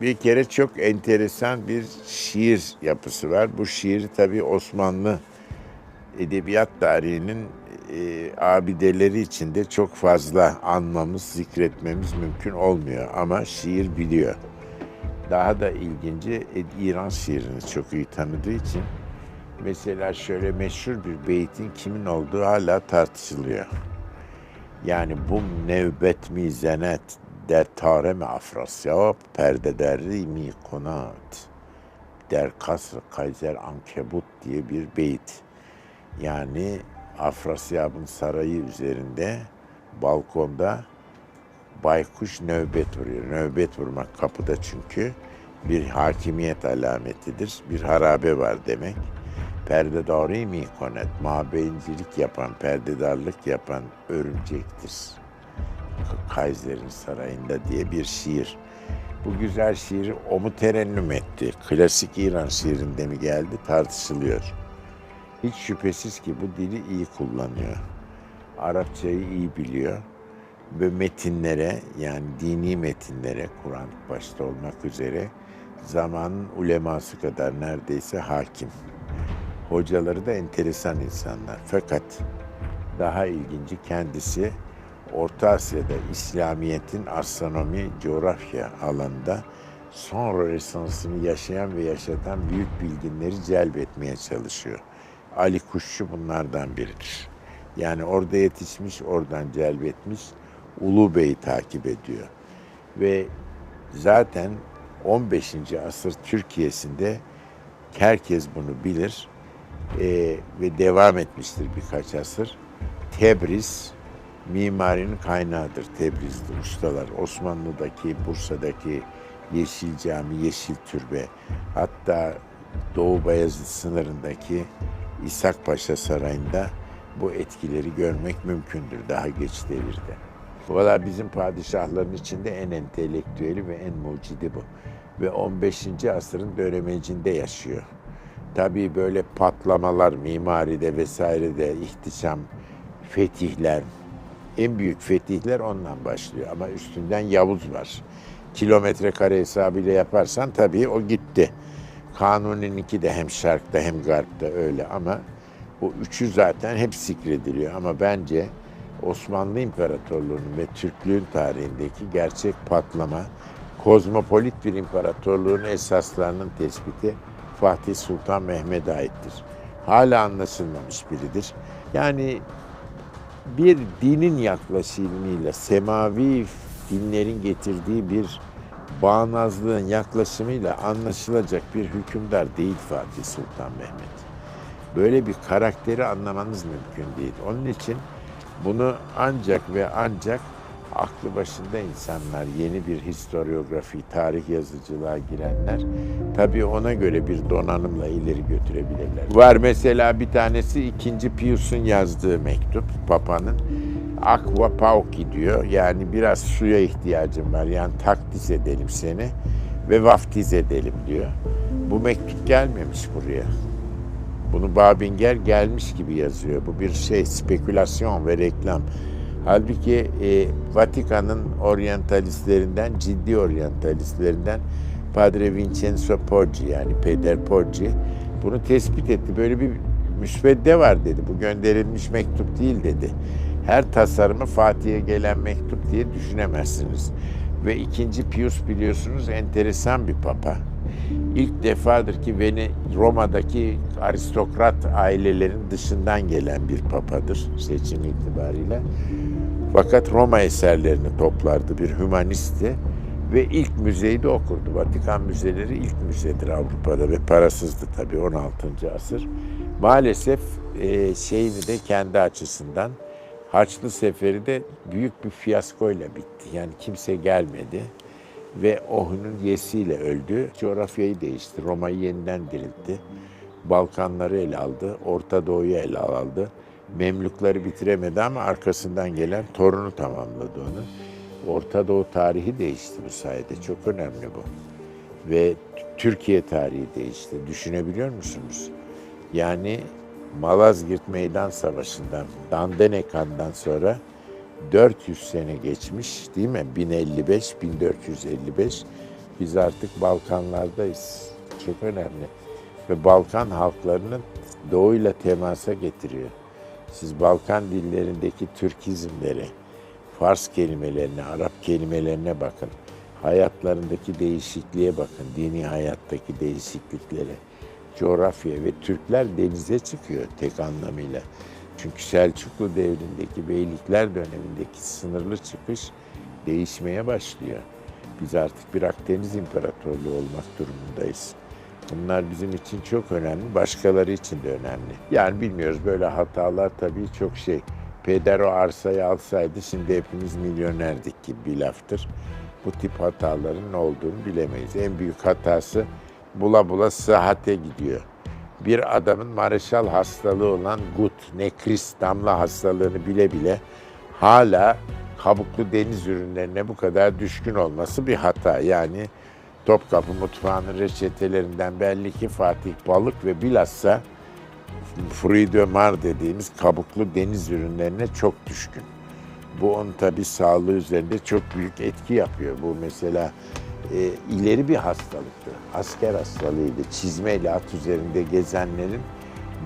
Bir kere çok enteresan bir şiir yapısı var. Bu şiiri tabii Osmanlı edebiyat tarihinin e, abideleri içinde çok fazla anmamız, zikretmemiz mümkün olmuyor. Ama şiir biliyor. Daha da ilginci e, İran şiirini çok iyi tanıdığı için mesela şöyle meşhur bir beytin kimin olduğu hala tartışılıyor. Yani bu nevbet mi zenet der tare mi afrasyab perde derri mi konat der kasr kayzer ankebut diye bir beyt. Yani Afrasyab'ın sarayı üzerinde balkonda baykuş nöbet vuruyor. Nöbet vurmak kapıda çünkü bir hakimiyet alametidir. Bir harabe var demek. Perdedari mi konet, mabeyincilik yapan, perdedarlık yapan örümcektir. Kaiser'in sarayında diye bir şiir. Bu güzel şiiri o mu terennüm etti? Klasik İran şiirinde mi geldi tartışılıyor. Hiç şüphesiz ki bu dili iyi kullanıyor. Arapçayı iyi biliyor ve metinlere yani dini metinlere Kur'an başta olmak üzere zamanın uleması kadar neredeyse hakim. Hocaları da enteresan insanlar. Fakat daha ilginci kendisi Orta Asya'da İslamiyet'in astronomi, coğrafya alanında son Rönesans'ını yaşayan ve yaşatan büyük bilginleri celbetmeye çalışıyor. Ali Kuşçu bunlardan biridir. Yani orada yetişmiş, oradan celbetmiş, Ulu Bey'i takip ediyor. Ve zaten 15. asır Türkiye'sinde herkes bunu bilir Ee, ve devam etmiştir birkaç asır. Tebriz mimarinin kaynağıdır Tebriz'de ustalar. Osmanlı'daki, Bursa'daki Yeşil Cami, Yeşil Türbe, hatta Doğu Bayezid sınırındaki İshak Paşa Sarayı'nda bu etkileri görmek mümkündür daha geç devirde. Valla bizim padişahların içinde en entelektüeli ve en mucidi bu. Ve 15. asırın dönemecinde yaşıyor. Tabii böyle patlamalar mimaride vesairede ihtişam, fetihler, en büyük fetihler ondan başlıyor. Ama üstünden Yavuz var. Kilometre kare hesabıyla yaparsan tabii o gitti. Kanuni'ninki de hem şarkta hem garpta öyle ama o üçü zaten hep zikrediliyor. Ama bence Osmanlı İmparatorluğu'nun ve Türklüğün tarihindeki gerçek patlama, kozmopolit bir imparatorluğun esaslarının tespiti Fatih Sultan Mehmet'e aittir. Hala anlaşılmamış biridir. Yani bir dinin yaklaşımıyla semavi dinlerin getirdiği bir bağnazlığın yaklaşımıyla anlaşılacak bir hükümdar değil Fatih Sultan Mehmet. Böyle bir karakteri anlamanız mümkün değil. Onun için bunu ancak ve ancak aklı başında insanlar, yeni bir historiografi, tarih yazıcılığa girenler tabii ona göre bir donanımla ileri götürebilirler. Var mesela bir tanesi 2. Pius'un yazdığı mektup Papa'nın. Aqua pauci diyor. Yani biraz suya ihtiyacım var. Yani takdis edelim seni ve vaftiz edelim diyor. Bu mektup gelmemiş buraya. Bunu Babinger gelmiş gibi yazıyor. Bu bir şey spekülasyon ve reklam. Halbuki e, Vatikan'ın oryantalistlerinden, ciddi oryantalistlerinden Padre Vincenzo Poggi yani Peder Poggi bunu tespit etti. Böyle bir müsvedde var dedi. Bu gönderilmiş mektup değil dedi. Her tasarımı Fatih'e gelen mektup diye düşünemezsiniz. Ve ikinci Pius biliyorsunuz enteresan bir papa. İlk defadır ki Veni Roma'daki aristokrat ailelerin dışından gelen bir papadır seçim itibariyle. Fakat Roma eserlerini toplardı bir hümanisti ve ilk müzeyi de okurdu. Vatikan müzeleri ilk müzedir Avrupa'da ve parasızdı tabii 16. asır. Maalesef e, şeyini de kendi açısından Haçlı Seferi de büyük bir fiyaskoyla bitti. Yani kimse gelmedi ve Oh'un yesiyle öldü. Coğrafyayı değişti. Roma'yı yeniden diriltti. Balkanları ele aldı. Orta Doğu'yu ele aldı. Memlukları bitiremedi ama arkasından gelen torunu tamamladı onu. Orta Doğu tarihi değişti bu sayede. Çok önemli bu. Ve Türkiye tarihi değişti. Düşünebiliyor musunuz? Yani Malazgirt Meydan Savaşı'ndan, Dandenekan'dan sonra 400 sene geçmiş değil mi? 1055, 1455 Biz artık Balkanlardayız. Çok önemli. Ve Balkan halklarının doğuyla temasa getiriyor. Siz Balkan dillerindeki Türkizmleri, Fars kelimelerine, Arap kelimelerine bakın. Hayatlarındaki değişikliğe bakın. Dini hayattaki değişikliklere. Coğrafya ve Türkler denize çıkıyor tek anlamıyla. Çünkü Selçuklu devrindeki beylikler dönemindeki sınırlı çıkış değişmeye başlıyor. Biz artık bir Akdeniz İmparatorluğu olmak durumundayız. Bunlar bizim için çok önemli, başkaları için de önemli. Yani bilmiyoruz böyle hatalar tabii çok şey. Peder o arsayı alsaydı şimdi hepimiz milyonerdik gibi bir laftır. Bu tip hataların ne olduğunu bilemeyiz. En büyük hatası bula bula sıhhate gidiyor. Bir adamın Mareşal hastalığı olan gut, nekris damla hastalığını bile bile hala kabuklu deniz ürünlerine bu kadar düşkün olması bir hata. Yani Topkapı mutfağının reçetelerinden belli ki Fatih balık ve bilhassa fruit mar dediğimiz kabuklu deniz ürünlerine çok düşkün. Bu onun tabi sağlığı üzerinde çok büyük etki yapıyor. Bu mesela e, ileri bir hastalıktı. Asker hastalığıydı. Çizmeyle at üzerinde gezenlerin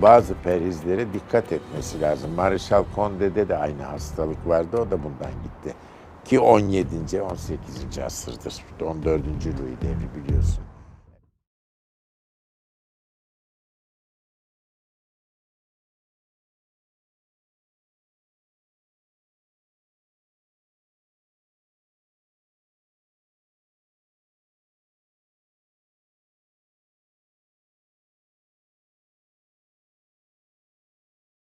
bazı perhizlere dikkat etmesi lazım. Marshal Conde'de de aynı hastalık vardı. O da bundan gitti. Ki 17. 18. asırdır. 14. Louis devri biliyorsun.